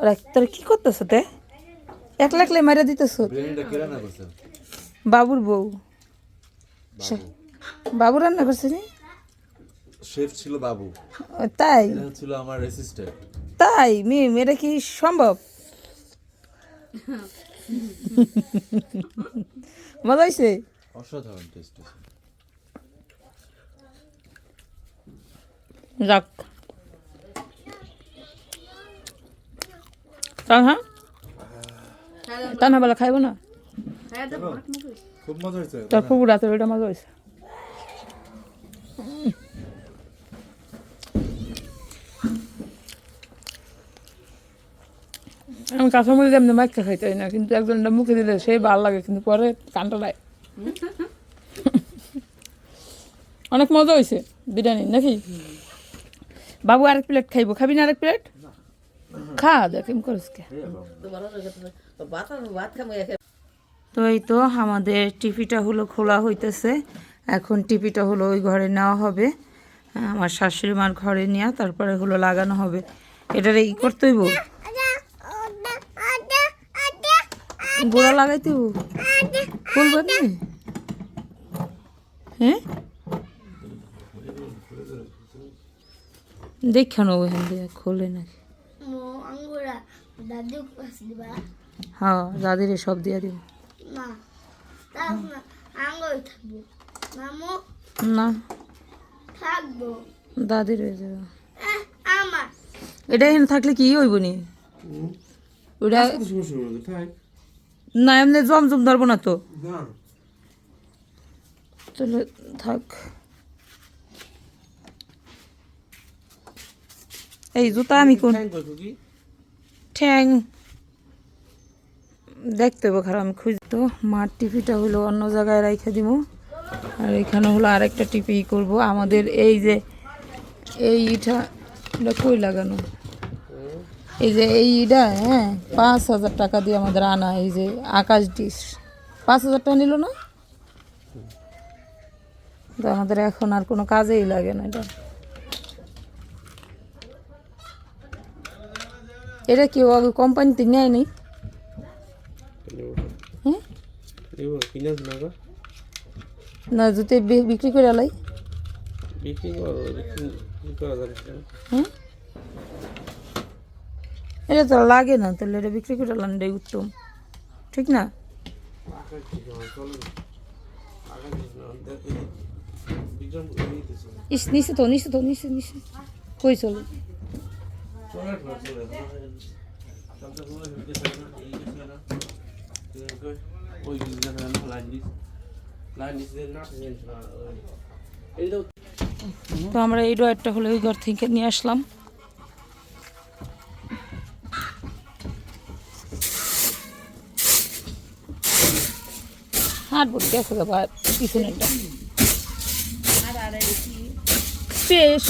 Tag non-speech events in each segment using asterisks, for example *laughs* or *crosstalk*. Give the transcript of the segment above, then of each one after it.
ওরা তোর কি করতেছ তে? একলা একলাই মারা দিতেছ? বাবুর বউ। বাবু। রান্না করছে নি? শেফ ছিল বাবু। তাই? ছিল আমার অ্যাসিস্ট্যান্ট তাই? মিম এটা কি সম্ভব? মজা হয়েছে অসাধারণ টেস্ট যাক। তান হ্যাঁ। তান বেলা খাইব না? খুব মজা হয়েছে। তোর পুকুর রাতে ওইটা মজা হয়েছে। আমি কাঁচামরিচ এমনি মাইকা খাইতে না কিন্তু একজনটা মুখে দিলে সেই ভালো লাগে কিন্তু পরে কানটা নাই অনেক মজা হয়েছে বিরিয়ানি নাকি? বাবু আরেক প্লেট খাইবো। খাবি না আরেক প্লেট? তো এই তো আমাদের টিপিটা হলো খোলা হইতেছে। এখন টিপিটা হলো ওই ঘরে নেওয়া হবে। আমার শাশুড়ি মার ঘরে নেওয়া তারপরে হলো লাগানো হবে। এটারে ই করতে হইব? গোড়া লাগাইতে হইব? খুলবে না হ্যাঁ? দেখা নেব এখান থেকে, খোলে নাকি। হ্যাঁ দাদিরে সব দিয়ে দিব। না আঙ্গুর থাকব। মামু? না। থাকব। দাদির যাবে। এটা এখানে থাকলে কি হইব নি? ওটা না এমনি জম জম ধরবো না তো। তাহলে থাক। এই জুতা আমি কোন ঠ্যাং দেখতে হবে খারাপ আমি খুঁজ তো মার টিপিটা হলো অন্য জায়গায় রেখে দিব। আর এখানে হলো আরেকটা টিপি করব। আমাদের এই যে এই ইটা এটা কই লাগানো? এই যে এই ইটা হ্যাঁ পাঁচ হাজার টাকা দিয়ে আমাদের আনা এই যে আকাশ ডিশ। পাঁচ হাজার টাকা নিল না? তো আমাদের এখন আর কোনো কাজেই লাগে না এটা। এটা কি কোম্পানিতে নেয় নি হ্যাঁ? না, জুতে বিক্রি করে লাই। হ্যাঁ? এটা তো লাগে না, তাহলে এটা বিক্রি করে আলান এটাই উত্তম। ঠিক না? নিচে তো নিচে তো, নিচে নিচে। কই চলো? তো আমরা এই ডয়ারটা হলে ওই ঘর থেকে নিয়ে আসলাম। হাঁটবো দেখো বাবা পিছনেরটা। বেশ।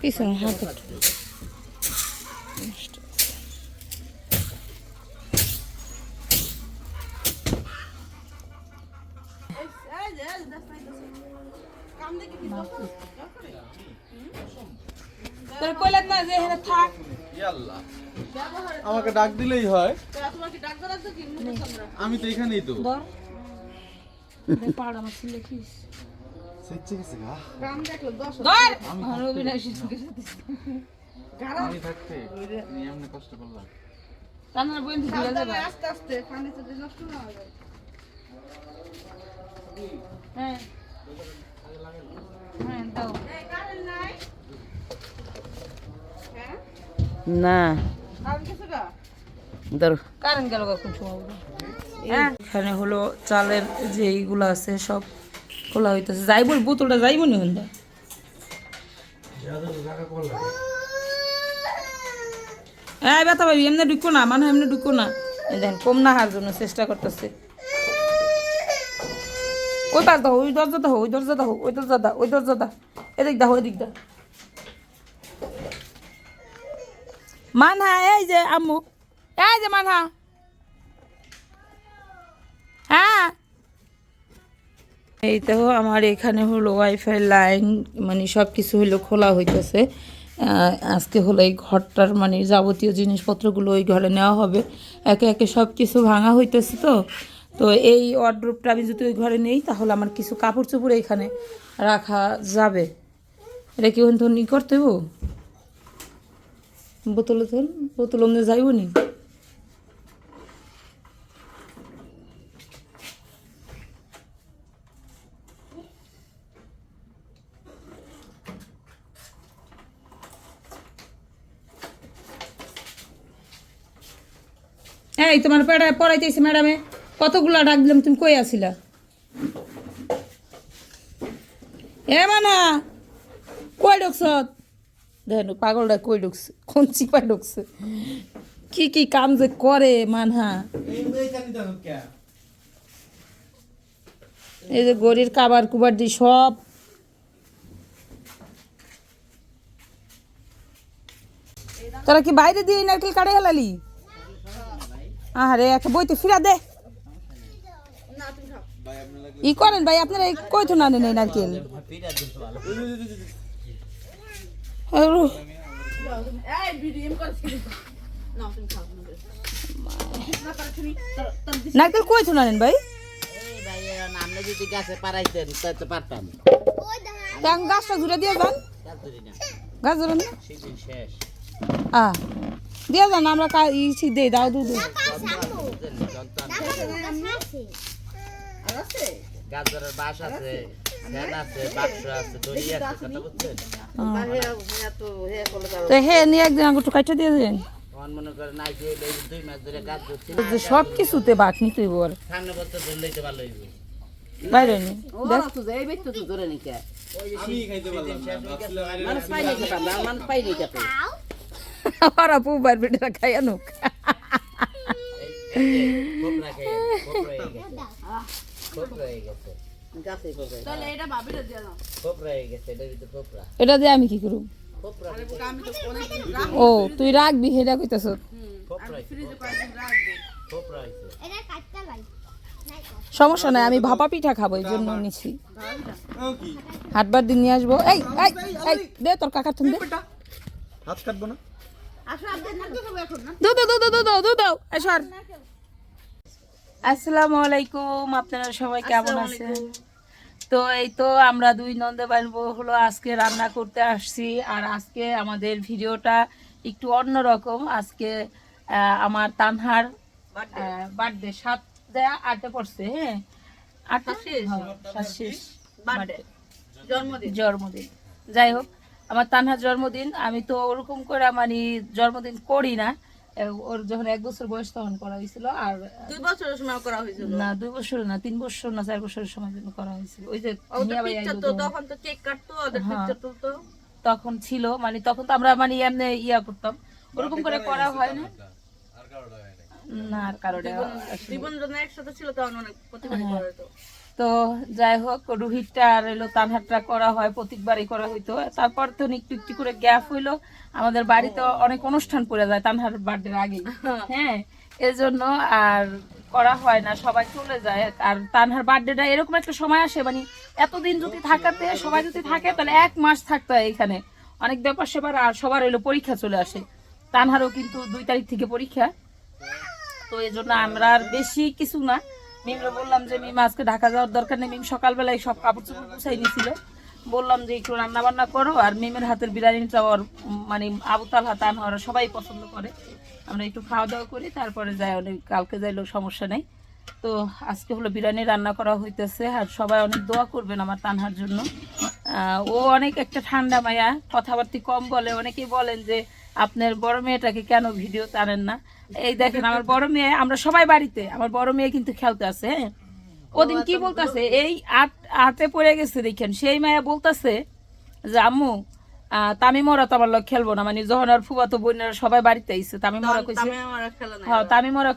পিছনে এখানে থাক। আমাকে ডাক দিলেই হয়। আমি তো এখানেই তো। পাড় আমার ছিলে গেছে গা ধর! আমার অবিনাশ আমি থাকতে। আমি এমনি কষ্ট করলাম রান্নার বইন ঘুরে যাবে। হ্যাঁ হ্যাঁ। দাও। না। ধর। কারেন্ট গেল কখন? সময় হ্যাঁ। এখানে হলো চালের যে এইগুলো আছে সব খোলা হইতেছে। যাই যাইব বোতলটা যাইব নি হন্দা হ্যাঁ ব্যথা পাবি, এমনি ঢুকো না মানে এমনি ঢুকো না। দেখেন, কম না হার জন্য চেষ্টা করতেছে। ওই পাশ দাও, ওই দরজা দাও, ওই দরজা দাও, ওই দরজা দাও, ওই দরজা দাও। এদিক দাও এদিক দাও। মানহা, এই যে আম্মু, এই যে মানহা। এই তো আমার এখানে হলো ওয়াইফাই লাইন মানে সব কিছু হলো খোলা হইতেছে। আজকে হলো এই ঘরটার মানে যাবতীয় জিনিসপত্রগুলো ওই ঘরে নেওয়া হবে। একে একে সব কিছু ভাঙা হইতেছে তো। তো এই ওয়ার্ড্রোপটা আমি যদি ওই ঘরে নেই, তাহলে আমার কিছু কাপড় চোপড় এখানে রাখা যাবে। এটা কি তো ই করতে হইব? বোতলে তো বোতল অমনে যাইব নি এই তোমার পেড়া পড়াইতেছি ম্যাডামে। কতগুলা ডাক দিলাম, তুমি কই আসিলা এ মানা, কই ঢুকছ? দেখেন, পাগলটা কই ঢুকছে, কোন চিপায় ঢুকছে? কি কি কাম যে করে মানহা। এই যে গড়ির কাবার কুবার দি সব। তোরা কি বাইরে দিয়ে নারকেল কাটে হেলালি? আরে একটা বইতে ফিরা দে। ই করেন ভাই, আপনারা কই তো না নেন এই নারকেল। নারকেল কই তো নেন ভাই? গাছটা জুড়ে দিয়ে যান। গাছ জুড়ে না। দিয়ে যান আমরা কা- ই দাও দুধ গাজরের বাস আছে হে নিয়ে একদিন আগে একটু দিয়ে দেন। মনে দুই সব কিছুতে বাক নিতে হইব আর। সামনে বছর ধরলেই তো ভালো হইব। বাইরে নি। দেখ। আমি খাইতে পারলাম না। ভাবছিলাম আরে আমার আপু বার বেটা খাইয়া নুক। এটা দিয়ে আমি কি করব ও তুই রাখবি হেটা কইতাছ। সমস্যা নাই আমি ভাপা পিঠা খাব এই জন্য নিছি। হাটবার দিন নিয়ে আসব। এই এই এই দে তোর কাকার তুমি দে। হাত কাটবো না? আসসালামু আলাইকুম আপনারা সবাই কেমন আছেন? তো এই তো আমরা দুই নন্দে হলো আজকে রান্না করতে আসছি আর আজকে আমাদের ভিডিওটা একটু অন্যরকম। আজকে আমার তানহার বার্থডে সাত দেয়া আটে পড়ছে হ্যাঁ? আটটা শেষ। জন্মদিন। জন্মদিন। যাই হোক আমার তানহার জন্মদিন আমি তো ওরকম করে মানে জন্মদিন করি না। ওর যখন এক বছর বয়স তখন করা হয়েছিল আর দুই বছরের সময় করা হয়েছিল? না দুই বছর না তিন বছর না চার বছরের সময় জন্য করা হয়েছিল। ওই যে তখন। তো কেক কাটতো ওদের হ্যাঁ। পিকচার তুলতো। তখন ছিল মানে তখন তো আমরা মানে এমনি ইয়া করতাম। ওরকম করে করা হয় না। না আর কারণে জীবন একসাথে ছিল তখন অনেক প্রতিবাদী হ্যাঁ। করে তো তো যাই হোক রুহিতটা আর এলো তানহাটটা করা হয় প্রত্যেকবারই করা হইতো। তারপর তো একটু একটু করে গ্যাপ হইল। আমাদের বাড়িতে অনেক অনুষ্ঠান পড়ে যায় তানহার বার্থডের আগে হ্যাঁ এর জন্য আর করা হয় না সবাই চলে যায়। আর তানহার বার্থডেটা এরকম একটা সময় আসে মানে এতদিন যদি থাকাতে সবাই যদি থাকে তাহলে এক মাস থাকতে হয় এখানে। অনেক ব্যাপার সেবার আর সবার এলো পরীক্ষা চলে আসে। তানহারও কিন্তু দুই তারিখ থেকে পরীক্ষা। তো এই জন্য আমরা আর বেশি কিছু না। মিমরে বললাম যে, মিম, আজকে ঢাকা যাওয়ার দরকার নেই। মিম সকালবেলায় সব কাপড় চোপড় গুছাই নিয়েছিল বললাম যে, একটু রান্না বান্না করো। আর মিমের হাতের বিরিয়ানিটা ওর মানে আবু তালহা, তানহা সবাই পছন্দ করে। আমরা একটু খাওয়া দাওয়া করি, তারপরে যাই, অনেক, কালকে যাইলেও সমস্যা নেই। তো আজকে হলো বিরিয়ানি রান্না করা হইতেছে, আর সবাই অনেক দোয়া করবেন আমার তানহার জন্য। ও অনেক একটা ঠান্ডা মায়া, কথাবার্তি কম বলে, অনেকেই বলেন যে আপনার বড় মেয়েটাকে কেন ভিডিও টানেন না? এই দেখেন, আমার বড় মেয়ে, আমরা সবাই বাড়িতে, আমার বড় মেয়ে কিন্তু খেলতে আছে হ্যাঁ? ওদিন কি বলতেছে, এই আট আটে পড়ে গেছে, দেখেন, সেই মায়া বলতেছে যে, আম্মু আহ, তামিম ওরা তো আমার লোক খেলব না। মানে যখন আর ফুবাতো বোনেরা সবাই বাড়িতে আইছে কইছে হ্যাঁ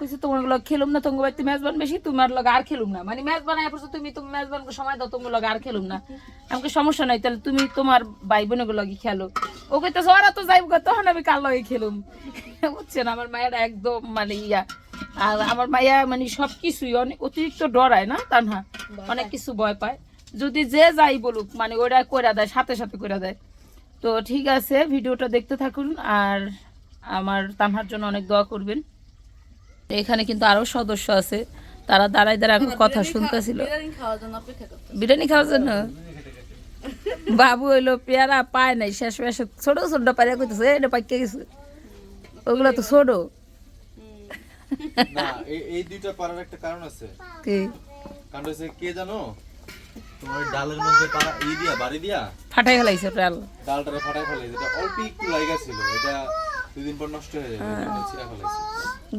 কইছে তোমার লগ খেলুম না তোমার বাড়িতে মেজবান বেশি তোমার লগ আর খেলুম না। মানে মেজবান আয় পড়ছো তুমি তুমি মেজবানকে সময় দাও তোমার লগ আর খেলুম না। আমাকে সমস্যা নাই তাহলে তুমি তোমার ভাই বোনের লগে খেলো। ও কইতেছে ওরা তো যাইব তখন আমি কার লগে খেলুম? *laughs* বুঝছেন আমার মায়ের একদম মানে ইয়া। আর আমার মায়া মানে সব কিছুই অনেক অতিরিক্ত ডরায় না তা না অনেক কিছু ভয় পায়। যদি যে যাই বলুক মানে ওরা করে দেয় সাথে সাথে করে দেয়। তো ঠিক আছে ভিডিওটা দেখতে থাকুন আর আমার তানহার জন্য অনেক দোয়া করবেন। এখানে কিন্তু আরও সদস্য আছে তারা দাঁড়ায় দাঁড়ায় কথা শুনতেছিল। বিরিয়ানি খাওয়ার জন্য বিরিয়ানি খাওয়ার জন্য? বাবু হইল পেয়ারা পায় নাই শেষ শেষ ছোট ছোট পায়রা কইতেছে এটা পাইকে গেছে। ওগুলো তো ছোট। এই দুইটা পারার একটা কারণ আছে। কি? কারণ হচ্ছে কে জানো? তোমার ডালের মধ্যে পারা এই দিয়া বাড়ি দিয়া? ফাটাই গেলাইছে প্রাল ডালটারে ফাটাই ফেলে যেটা অল্প একটু লাগা ছিল। এটা দুদিন পর নষ্ট হয়ে যাবে। ছিঁড়া ফেলাইছে।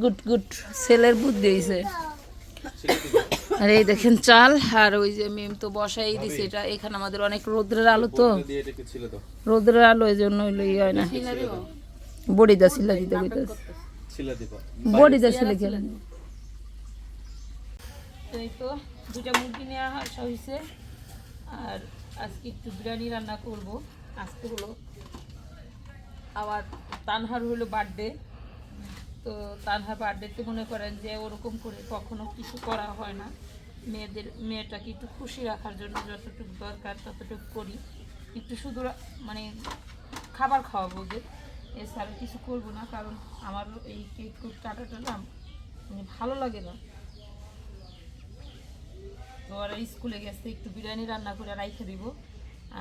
Good good. ছেলের বুদ্ধি ছিঁড়ে আর এই দেখেন চাল আর ওই যে মিম তো বসাই দিছে। এটা এখানে আমাদের অনেক রোদ্রের আলো তো। রোদ্রের আলো এই জন্য হইল ই হয় না। বড়ি দা ছিল দিতে কইতাছে বডি দা ছিল এই তো। দুটা মুরগি নেওয়া আসা হয়েছে আর আজকে একটু বিরিয়ানি রান্না করব। আজকে হলো আবার তানহার হলো বার্থডে তো তানহার বার্থডেতে মনে করেন যে ওরকম করে কখনো কিছু করা হয় না। মেয়েদের, মেয়েটাকে একটু খুশি রাখার জন্য যতটুকু দরকার ততটুকু করি। একটু শুধু মানে খাবার খাওয়াবো ওদের। এছাড়া কিছু করব না, কারণ আমারও এই কেক কুক কাটাটা না মানে ভালো লাগে না। ওরা স্কুলে গেছে একটু বিরিয়ানি রান্না করে রাইখে দিব।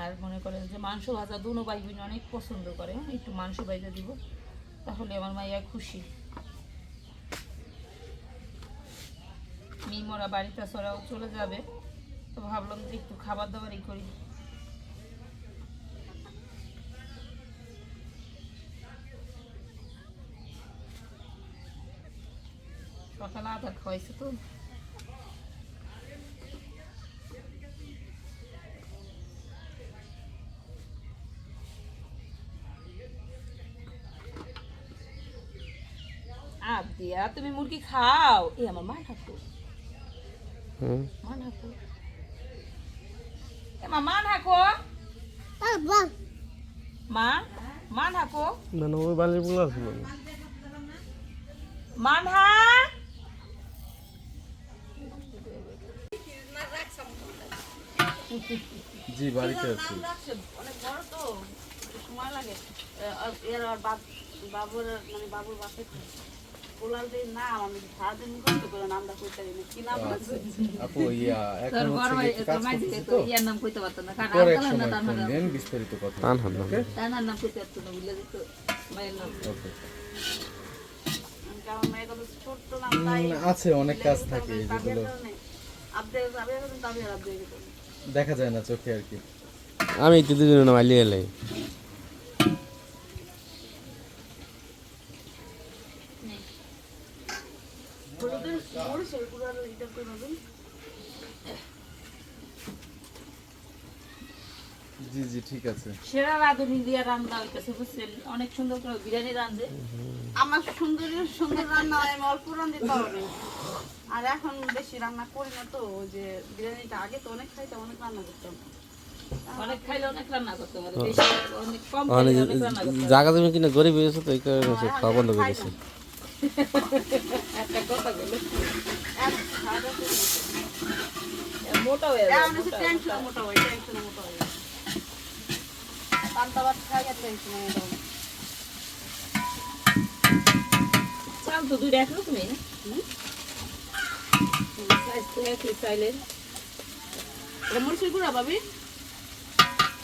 আর মনে করেন যে মাংস ভাজা দুনো ভাই বোন অনেক পছন্দ করে হ্যাঁ, একটু মাংস ভাজা দিব তাহলে আমার মাইয়া খুশি। মিমরা বাড়িতে সরাও চলে যাবে। তো ভাবলাম যে একটু খাবার দাবারই করি। সকালে আদা খাওয়াইছে তো। আদিয়া তুমি মুরগি খাও। এ আমার মা ঠাকুর মা ঠাকুর এ মা মা ঠাকুর মা মা ঠাকুর মানে ওই বালির আছে মানে। মানহা জি বাড়িতে আছি। অনেক বড় তো সময় লাগে। এর বাবুর মানে বাবুর বাসে আছে? আপু ইয়া এখন হচ্ছে ভাই কি একটু তোর কাজ করতেছি তো তো। ইয়ার নাম কইতে পারতো না। কারণ পরে না তার নাম। দেন বিস্তারিত কথা টান হাত তার নাম কইতে পারতো না বুঝলে দিত মায়ের নাম। ওকে কারণ মেয়ে কত ছোট্ট নাম তাই? আছে অনেক কাজ থাকে যেগুলো দেখা যায় না চোখে আর কি। আমি তো দুজন মালি এলাই হলুদের মরিচের গুঁড়ার এটা করে দিন জি জি ঠিক আছে। সেরা রাঁধুনি দিয়া রান্না হইতেছে বুঝছেন? অনেক সুন্দর করে বিরিয়ানি রাঁধে। আমার সুন্দর সুন্দর রান্না হয় আমি অল্প রান্না পারবে আর এখন বেশি রান্না করি না তো যে বিরিয়ানিটা আগে তো অনেক খাইতাম অনেক রান্না করতাম। খাইলে অনেক রান্না করতে পারে বেশি কম খাইলে অনেক রান্না করতে পারে। জায়গা তুমি কিনা গরিব হয়েছে তো এই কারণে খাওয়া বন্ধ করে দিয়েছে। একটা কথা বলে। এক খাওয়াটা তো মোটা হয়ে মোটা হয় টেনশন মোটা হয় পান্তা ভাত খাই আর টেনশন চাল তো দুইটা একরকমই না সাইজ একই চাইলের এটা মরিচের গুঁড়া পাবি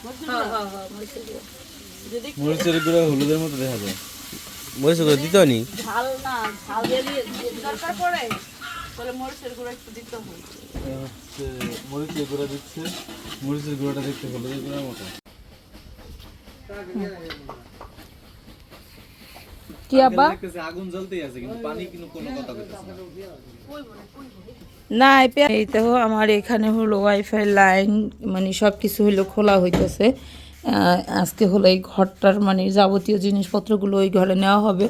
মরিচের গুঁড়া মরিচের গুঁড়ো। মরিচের গুঁড়া হলুদের মতো দেখা যায়। মরিচ করে দিতে নি ঝাল না ঝাল দিয়ে দিয়ে দিয়ে দরকার পড়ে তাহলে মরিচের গুঁড়া একটু দিতে হচ্ছে মরিচের গুঁড়া দিচ্ছে। মরিচের গুঁড়াটা দেখতে হলুদের গুঁড়ার মতো। কি আব্বা? দেখতেছে আগুন জ্বলতেই আছে কিন্তু পানি কিন্তু কোনো কথা কইতেছে না। এই তো আমার এখানে হলো ওয়াইফাই লাইন মানে সব কিছু হলো খোলা হইতেছে। আজকে হলো এই ঘরটার মানে যাবতীয় জিনিসপত্রগুলো ওই ঘরে নেওয়া হবে।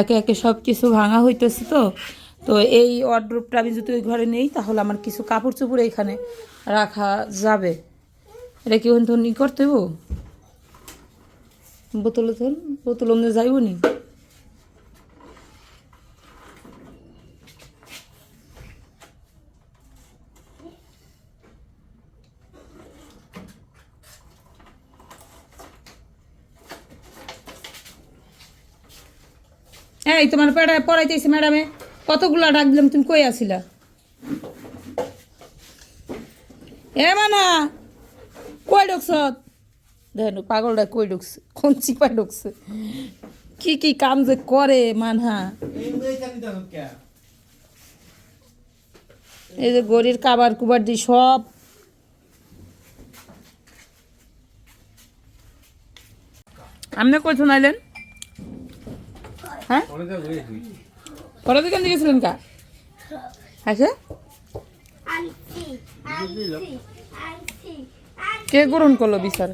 একে একে সব কিছু ভাঙা হইতেছে তো। তো এই ওয়ার্ড্রোপটা আমি যদি ওই ঘরে নেই তাহলে আমার কিছু কাপড় চোপড় এখানে রাখা যাবে। এটা কি ই করতে হইব? বোতলে তোল বোতল অন্য যাইব নি? এই, তোমার পেড়ায় পড়াইতেছি ম্যাডামে। কতগুলা ডাক দিলাম, তুমি কই আসিলা এ মানা, কই ঢুকছ? দেখ পাগলটা কই ঢুকছে? কোন চিপায় ঢুকছে? কি কি কাম যে করে মানহা? এই যে গরির কাবার কুবার দি সব। আপনি কই শোনাইলেন? হ্যাঁ? পরে দোকান থেকে গেছিলেন কা? আচ্ছা। কে গ্রহণ করল বিচার?